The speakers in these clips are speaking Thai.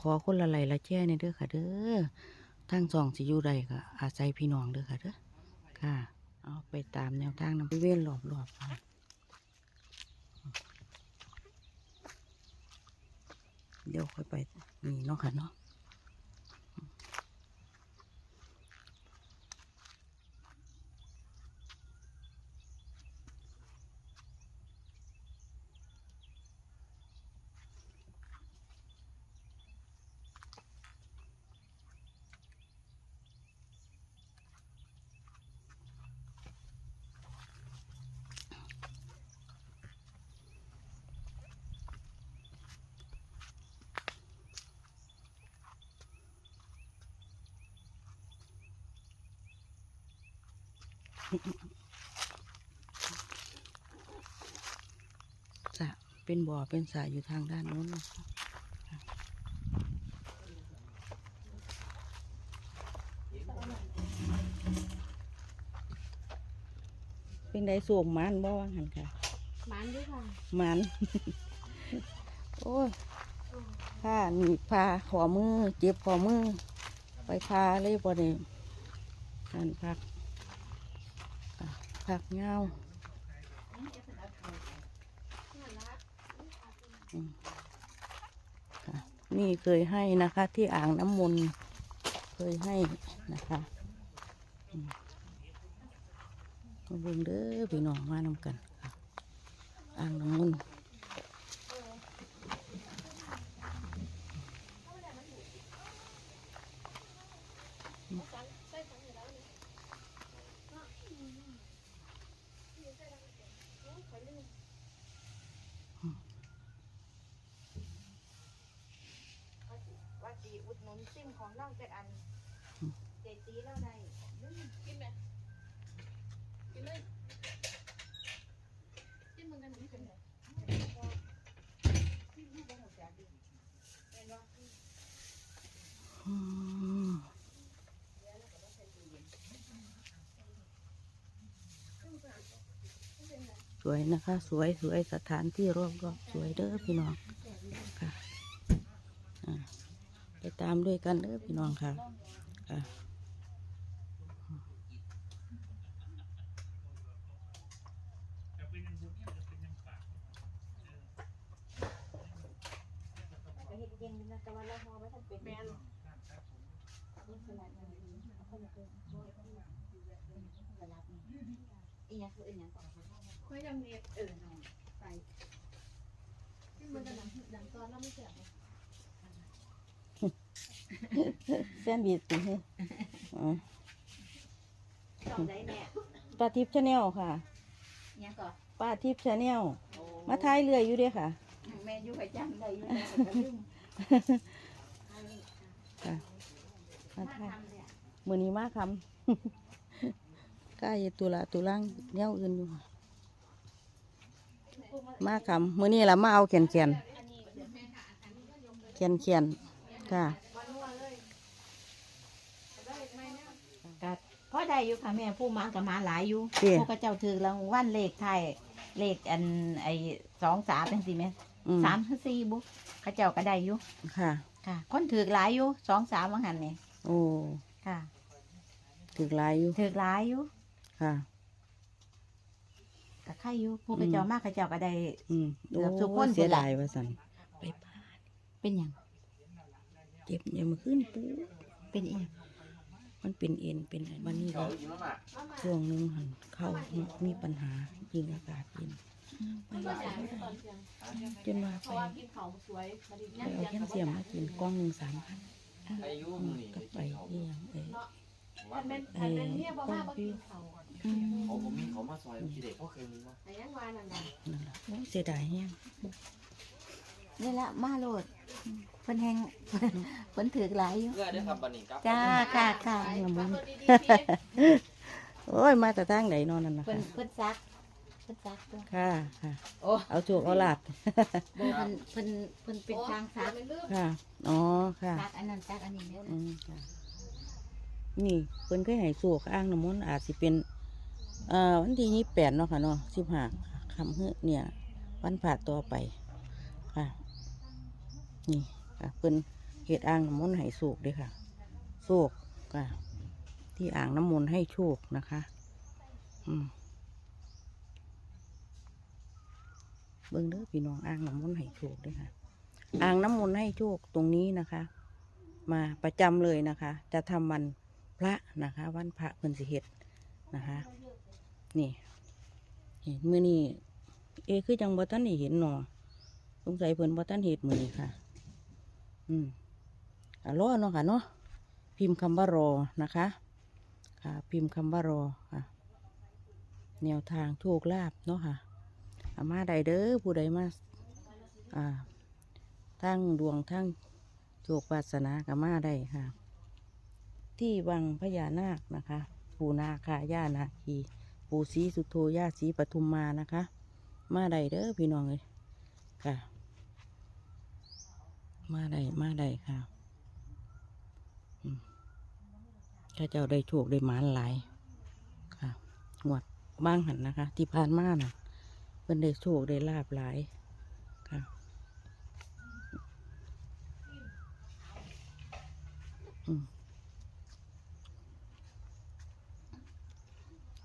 ขอคนละไหลละแจ้เนี่ยเด้อค่ะ เด้อทั้งสองสิอยู่ใดก็อาศัยพี่น้องเด้อค่ะเด้อค่ะ เอาไปตามแนวทางน้ำเว้นรอบๆค่ะเดี๋ยวค่อยไปนี่เนาะค่ะเนาะ สระเป็นบ่อเป็นสระอยู่ทางด้านโน้นนะคะเป็นไดสูงมันบ่ว่าหันค่ะมันด้วยค่ะมัน โอ้ยผ้าหนีบผ้าขอมือ เจ็บขอมือ ไปพาเลยบ่เนี่ยนั่นพัก ผักเงาค่ะนี่เคยให้นะคะ ที่อ่างน้ำมนต์เคยให้นะคะมาเบิ่งเด้อพี่น้องมานำกัน อ่างน้ำมนต์ ว่าดีิมของเราแต่อันเจตีเราได้กินไหมกินเลยกินมึงกันนี่เป็นไงกินลูกบ้านหัวใจดีเป็นว่าสวยนะคะ สวยสวยสถานที่รอบรอบๆสวยเด้อพี่น้องค่ะอ่าไป ตามด้วยกันเด้อพี่น้องค่ะค่ะไปเห็ดเย็นนะแต่ว่าเราพอไม่ทันเป็นแม่นอียังคืออีหยังก่อนไม่จำเนียดเออน้องไปที่มันจะดังดังตอนแล้วไม่เสียบ แซนด์วิชสิให้อ๋อสองได้แม่ป้าทิพย์ชาแนลค่ะหยังก่อนป้าทิพย์ชาแนลมาท้ายเรื่อยอยู่เด้อค่ะ แม่อยู่ไปจังได้อยู่แม่ก็ลืมค่ะมามาท้าย ทำเนี่ยมือนี้มาคำ กล้าเฮ็ดตุละตุลังแนวอื่นอยู่ค่ะมาคำมือนี้ละมาเอาแขนแขนแขนแขนค่ะ ก็ พอได้อยู่ค่ะแม่ผู้มากับมาหลายอยู่เด้พวกกระเจ้าถือรางวัลเลขไทยเลขอันไอสองสามเป็นสิแม่อืมสามถึงสี่บุกกระเจ้าก็ได้อยู่ค่ะ ค่ะ คนถือหลายอยู่สองสามวังหันเนี่ยโอ้ค่ะถึกหลายอยู่ถือหลายอยู่ค่ะกับใครอยู่ผู้กระเจ้ามากกระเจ้าก็ได้ อืมเกือบทุกคนโอ้เสียดายว่าสันไปบ้านเป็นอย่างเจ็บยังมาขึ้นปูเป็นเอง มันเป็นเอ็นเป็นอะไรวันนี้ก็ช่วงหนึงหันเข้ามีปัญหายิงอากาศเย็นไปไหวไม่ได้จนว่าเพไปราะว่ากินเขาสวยมาดีไปเอาแคลเซียมมากินกล้องหนึ่งสามพันอายุอืมึมงนี่ก็ไปเอี่ยงเอ้ยทันเป็นทันเป็นเนี่ยบ่มาบ่กินเขาอืมเขาผมมีเขามาซอยพี่เด็กเขาเคยมีว่าไอ้ยังวานั่นน่ะนั่นแหละโอ้ยเสียดายแฮง นี่ละมาโลดเพิ่นแหงเพิ่นถือหลายอยู่ เพื่อได้ครับบันนี้ครับจ้าค่ะค่ะไปขับรถดีๆพี่โอ้ยมาแต่ทางไหนนอนนั่นนะเพิ่นคะเพิ่นซักเพิ่นซักตัวค่ะค่ะโอ้เอาโจกเอาหลาดบ่เพิ่นเพิ่นเพิ่นเป็นทางซักเป็นลืมค่ะอ๋อค่ะซักอันนั้นซักอันนี้เนี่ยอืมค่ะนี่เพิ่นเคยให้สูกอ้างน้ำมนต์อาจสิเป็นเอ่อวันที่ยี่แปดเนาะค่ะเนาะสิบห้าคำเฮือเนี่ย วันผ่าต่อไปค่ะ นี่ค่ะเพิ่นเห็ดอ่างน้ำมนต์ให้โศกด้วยค่ะโศกค่ะ ที่อ่างน้ำมนต์ให้โชคนะคะ อืมเบิ่งเด้อพี่น้องอ่างน้ำมนต์ให้โชคด้วยค่ะอ่างน้ำมนต์ให้โชคตรงนี้นะคะ มาประจำเลยนะคะ จะทำวันพระนะคะ วันพระเพิ่นสิเฮ็ดนะคะ นี่เห็นมือนี่เอคือจังบ่ทันได้เห็นหนอสงสัยเพิ่นบ่ทันเฮ็ดมือนี้ค่ะ อืมอะรอเนาะค่ะเนาะพิมพ์คำว่ารอนะคะ ค่ะ พิมพ์คำว่ารอค่ะแนวทางโชคลาภเนาะค่ะอามาใดเด้อผู้ใดมาอ่าทั้งดวงทั้งโชควาสนากับมาได้ค่ะ ที่วังพญานาคนะคะ ปูนาคาย่านาคีปูศรีสุโธย่าศรีปทุมมานะคะ มาได้เด้อพี่น้องเลยค่ะ มาได้มาได้ค่ะอืมข้าเจ้าได้โชคได้หมานหลายค่ะงวดบ้างหันนะคะ ที่ผ่านมาน่ะเป็นได้โชคได้ลาบหลายค่ะ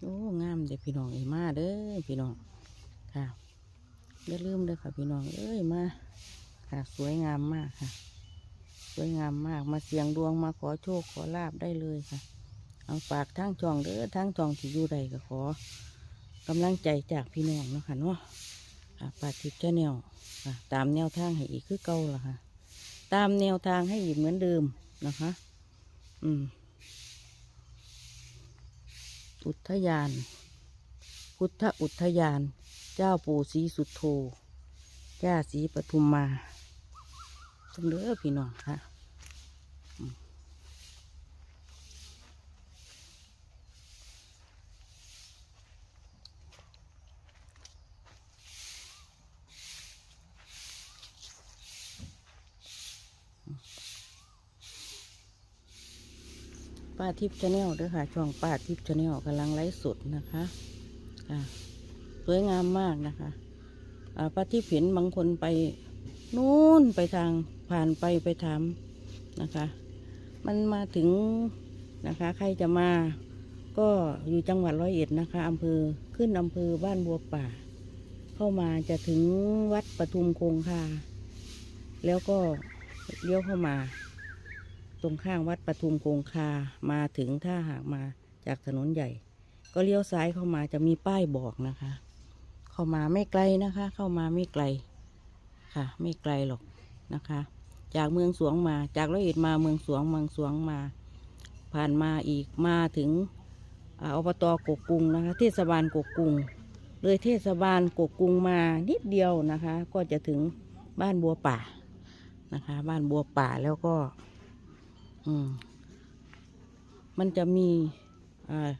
โอ้งามเด้อพี่น้องเอ้มาเด้อพี่น้องค่ะอย่าลืมเด้อค่ะพี่น้องเอ้ยมา ค่ะ สวยงามมากค่ะ สวยงามมากมาเสียงดวงมาขอโชคขอลาบได้เลยค่ะ เอาฝากทั้งจองเด้อทั้งจองที่อยู่ใดก็ขอกำลังใจจากพี่น้องเนาะค่ะเนาะค่ะปาทิพย์เจ้าแนวค่ะ ตามแนวทางให้อีกคือเก่าละค่ะ ตามแนวทางให้อีกเหมือนเดิมนะคะ อืม อุทยาน พุทธอุทยาน เจ้าปู่ศรีสุโธย่าศรีปทุมมา ต้องเด้อพี่น้องค่ะป้าทิพย์ชาแนลด้วยค่ะ ช่องป้าทิพย์ชาแนลกำลังไลฟ์สดนะคะค่ะสวยงามมากนะคะอ่าป้าทิพย์เห็นบางคนไปนู่นไปทาง ผ่านไปไปถามนะคะ มันมาถึงนะคะ ใครจะมาก็อยู่จังหวัดร้อยเอ็ดนะคะอำเภอขึ้นอำเภอบ้านบัวป่า เข้ามาจะถึงวัดปทุมคงคาแล้วก็เลี้ยวเข้ามา ตรงข้างวัดปทุมคงคามาถึงถ้าหากมาจากถนนใหญ่ ก็เลี้ยวซ้ายเข้ามาจะมีป้ายบอกนะคะ เข้ามาไม่ไกลนะคะ เข้ามาไม่ไกลค่ะ ไม่ไกลหรอกนะคะ จากเมืองสวงมา จากร้อยเอ็ดมาเมืองสวงเมืองสวงมา ผ่านมาอีกมาถึงอ่าอบตกกกุงนะคะ เทศบาลกกกุง เลยเทศบาลกกกุงมานิดเดียวนะคะ ก็จะถึงบ้านบัวป่านะคะ บ้านบัวป่าแล้วก็ อืมมันจะมีอ่า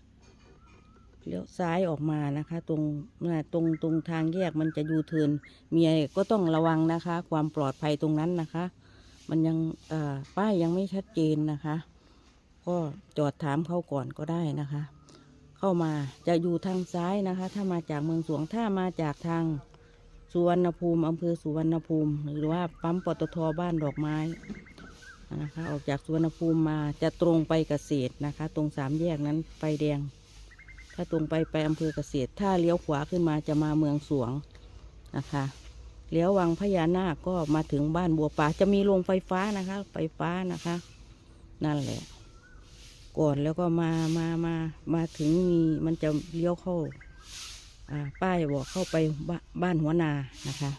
เลี้ยวซ้ายออกมานะคะ ตรงนะตรงตรงทางแยกมันจะยูเทินมีอะไรก็ต้องระวังนะคะ ความปลอดภัยตรงนั้นนะคะ มันยังป้ายยังไม่ชัดเจนนะคะ ก็จอดถามเขาก่อนก็ได้นะคะ เข้ามาจะอยู่ทางซ้ายนะคะ ถ้ามาจากเมืองสวงถ้ามาจากทางสุวรรณภูมิอำเภอสุวรรณภูมิ หรือว่าปั๊มปตทบ้านดอกไม้นะคะออกจากสุวรรณภูมิมาจะตรงไปเกษตรนะคะ ตรงสามแยกนั้นไฟแดง ถ้าตรงไปไปอำเภอเกษตร ถ้าเลี้ยวขวาขึ้นมาจะมาเมืองสวงนะคะ เลี้ยววังพญานาคก็มาถึงบ้านบัวป่าจะมีโรงไฟฟ้านะคะ ไฟฟ้านะคะ นั่นแหละ ก่อนแล้วก็มามามามาถึงมีมันจะเลี้ยวเข้าป้ายบอกเข้าไปบ้าบ้านหัวนานะคะ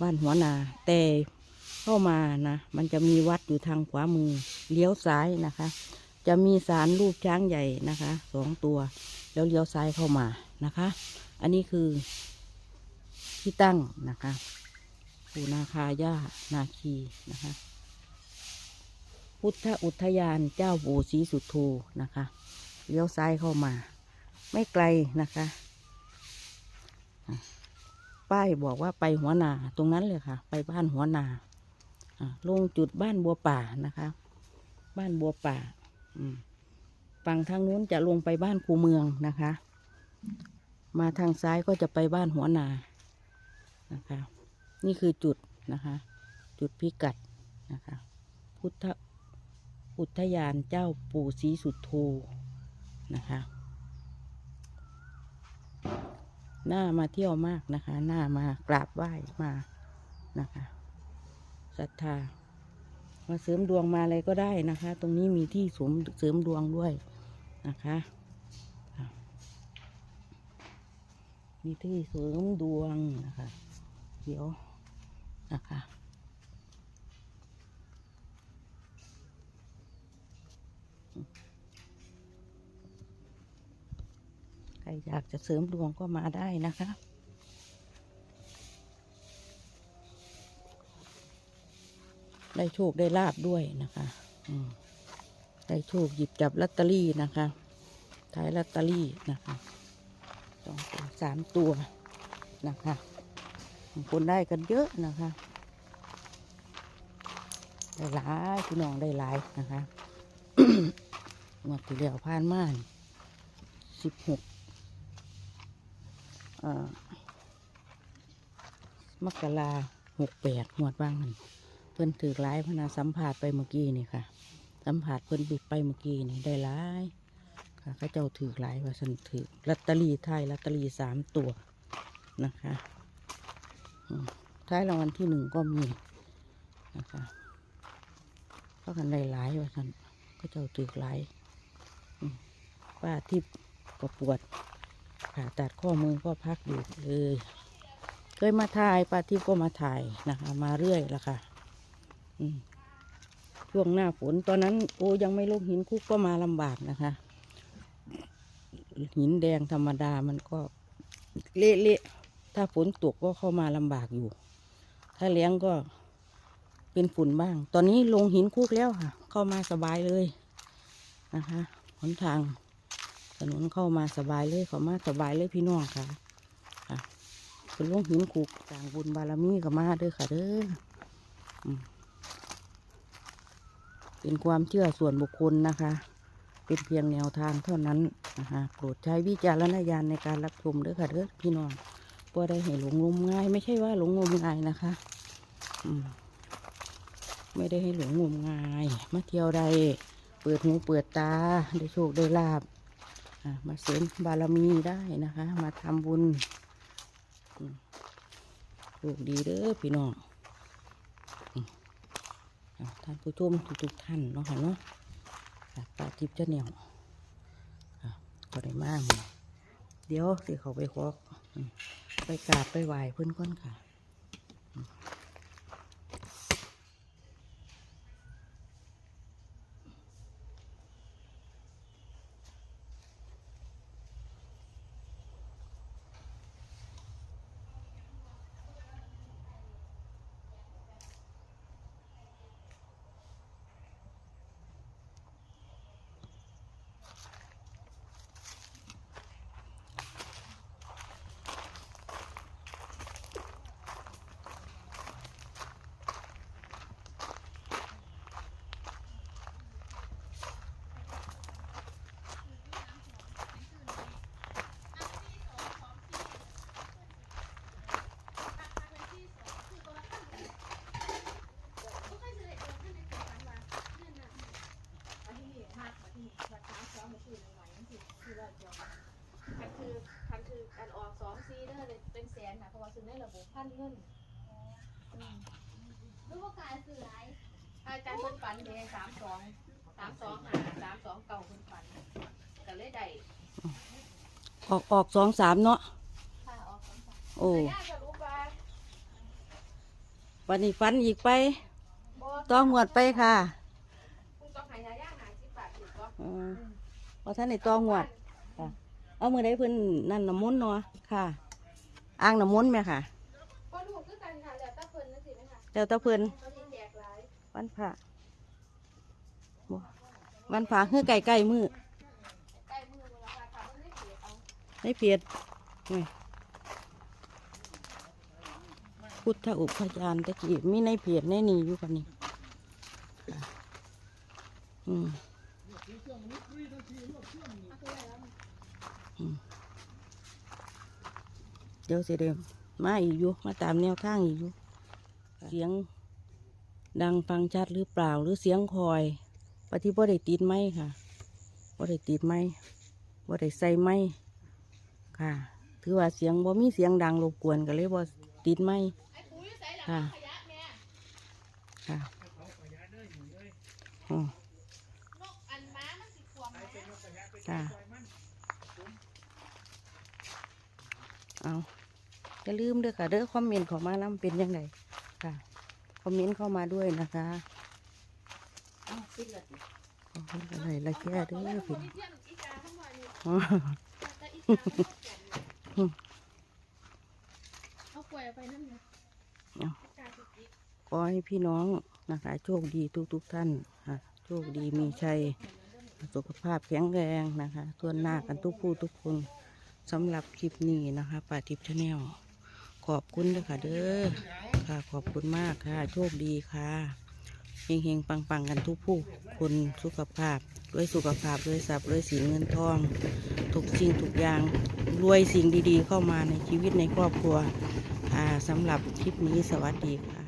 บ้านหัวนาแต่เข้ามานะมันจะมีวัดอยู่ทางขวามือเลี้ยวซ้ายนะคะ จะมีสารรูปช้างใหญ่นะคะสองตัว แล้วเลี้ยวซ้ายเข้ามานะคะ อันนี้คือ ที่ตั้งนะคะปูนาคาย่านาคีนะคะ พุทธอุทยานเจ้าปู่ศรีสุโธนะคะเลี้ยวซ้ายเข้ามา ไม่ไกลนะคะ ป้ายบอกว่าไปหัวนาตรงนั้นเลยค่ะ ไปบ้านหัวนาลงจุดบ้านบัวป่านะคะ บ้านบัวป่าฝั่งทางนู้นจะลงไปบ้านคูเมืองนะคะ มาทางซ้ายก็จะไปบ้านหัวนา นะคะ นี่คือจุดนะคะ จุดพิกัดนะคะ พุทธอุทยานเจ้าปู่ศรีสุโธนะคะ หน้ามาเที่ยวมากนะคะ หน้ามากราบไหว้มานะคะศรัทธามาเสริมดวงมาอะไรก็ได้นะคะ ตรงนี้มีที่สมเสริมดวงด้วยนะคะอะมีที่เสริมดวงนะคะ เดี๋ยวนะคะใครอยากจะเสริมดวงก็มาได้นะคะได้โชคได้ลาบด้วยนะคะได้โชคหยิบจับลอตเตอรี่นะคะท้ายลอตเตอรี่นะคะสองตัวสามตัวนะคะ คนได้กันเยอะนะคะได้หลายพี่น้องได้หลายนะคะงวดที่แล้วผ่านมาสิบหกมกราหกแปดงวดบ้างมันเพิ่นถือหลายพนาสัมผัสไปเมื่อกี้นี่ค่ะ สัมผัสเพิ่นบิดไปเมื่อกี้นี่ได้หลายค่ะเขาเจ้าถือหลายว่าสันถือลอตเตอรี่ไทยลอตเตอรี่สามตัวนะคะ ท้ายรางวัลที่หนึ่งก็มีนะคะเพราะกันได้หลายว่าสันเขาเจ้าถือหลายป้าทิพย์ก็ปวดผ่าตัดข้อมือก็พักอยู่เลยเคยมาถ่ายป้าทิพย์ก็มาถ่ายนะคะ มาเรื่อยละค่ะช่วงหน้าฝนตอนนั้น โอ้ยังไม่ลงหินคุกก็มาลำบากนะคะ หินแดงธรรมดามันก็เละๆ ถ้าฝนตกก็เข้ามาลำบากอยู่ ถ้าเลี้ยงก็เป็นฝุ่นบ้าง ตอนนี้ลงหินคุกแล้วค่ะ เข้ามาสบายเลยนะคะหนทางถนนเข้ามาสบายเลยเข้ามาสบายเลยพี่น้องค่ะค่ะเป็นลงหินคุกต่างบุญบารมีกับมาเด้อค่ะเด้อเป็นความเชื่อส่วนบุคคลนะคะ เป็นเพียงแนวทางเท่านั้นนะคะโปรดใช้วิจารณญาณในการรับชมเด้อค่ะเด้อพี่น้อง บ่ได้ให้หลงงมงาย ไม่ใช่ว่าหลงงมงายนะคะอมไม่ได้ให้หลงงมงาย มาเที่ยวใดเปิดหูเปิดตาได้โชคได้ลาบมาเสริมบารมีได้นะคะ มาทำบุญโชคดีเด้อพี่น้องท่านผู้ชมทุกๆท่านเนาะค่ะเนาะค่ะปาทิพย์เจ้าเหนียวอะก็ได้มาก เดี๋ยวสิเขาไปขออืม ไปกราบไปไหว้เพื่อนก่อนค่ะ คันคือคันคือการออกสองซีเด้อเลยเป็นแสนนะเพราะว่า ซื้อในระบบพันเงินรู้ว่ากายสื่อไรอาจารย์คนฝันเดสามสองสามสองหาสามสองเก่าคนฝันก็เลยได้ออกออกสองสามเนาะค่ะออกสองสามโอ้ย่าก็รู้ว่าวันนี้ฟันอีกไป บ่ต้องหวดไปค่ะคุณต้องหายาย่าหาสิบบาทถูกปะเออพอท่านในต้องหวดเอามือได้เพิ่นนั่นน้ำมนต์เนาะค่ะอ่างน้ำมนต์ไหมค่ะ ก็ลูกคือกันค่ะแล้วแตะเพิ่นนั่นสิไหมคะแล้วแตะเพิ่นเขาที่แจกหลายวันพระบ่วันพระคือไก่ไก่มือใกล้มือเวลาค่ะเขาไม่เสียเอาในเพียรนี่พุทธอุปยานตะกี้มีในเพียรในนี่อยู่กันนี่อืม เดี๋ยวสิเดม มาอีกอยู่มาตามแนวทางอีกอยู่เสียงดังฟังชัดหรือเปล่าหรือเสียงคอยปฏิบ่ได้ติดไหมค่ะบ่ได้ติดไหมบ่ได้ใส่ไหมค่ะ ถือว่าเสียงบ่มีเสียงดังรบกวนก็เลยบ่ติดไหมค่ะค่ะอืมนกอันม้ามันสิขวมแม่ค่ะเอา อย่าลืมเด้อค่ะเด้อคอมเมนต์เขอมานํเป็นยังไงค่ะคอมเมนต์เข้ามาด้วยนะคะอะไรละแก่เด้อพี่เทียนอีกาทั้งวันนี่อ๋อแต่อีกามันก็แก่นเอากล้วยไปนั่นไงเอาอีกาสิจิกขอให้พี่น้องนะคะ โชคดีทุกทุกๆท่านค่ะโชคดีมีชัย สุขภาพแข็งแรงนะคะทวนหน้ากันทุกผู้ทุกคนสำหรับคลิปนี้นะคะป่าทิพย์ชาแนล ขอบคุณเด้อค่ะเด้อค่ะขอบคุณมากค่ะ โชคดีค่ะเฮงๆ ปังๆ กันทุกผู้คนสุขภาพด้วยสุขภาพด้วยทรัพย์ด้วยสีเงินทองทุกสิ่งทุกอย่างรวยสิ่งดีๆ เข้ามาในชีวิตในครอบครัวค่ะสำหรับคลิปนี้สวัสดีค่ะ